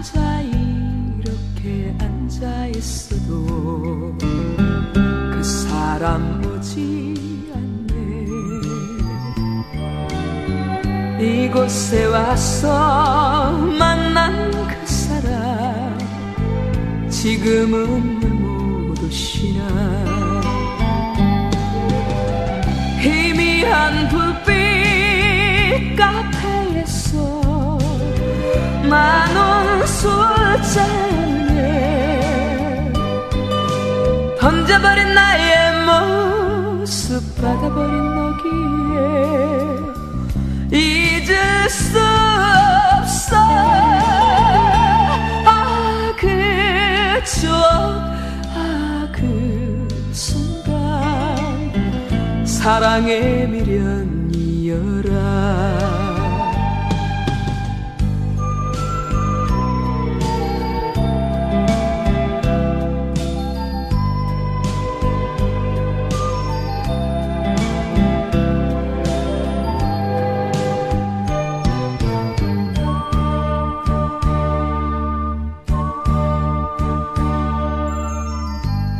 혼자 이렇게 앉아 있어도 그 사람 오지 않네. 이곳에 와서 만난 그 사람 지금은 못 오시나 희미한 불빛 카페에서 만원 술잔에 던져버린 나의 모습 받아버린 너기에 잊을 수 없어. 아 그 추억 아 그 순간 사랑의 미련이여라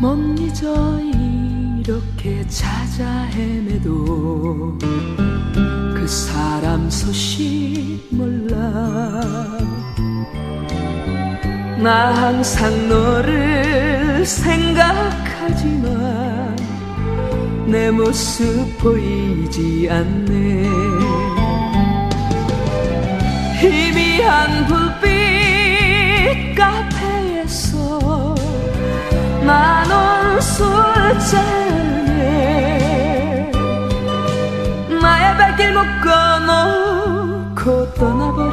못 잊어 이렇게 찾아 헤매도 그 사람 소식 몰라. 나 항상 너를 생각하지만 내 모습 보이지 않네. 희미한 불빛 前だけのこの言葉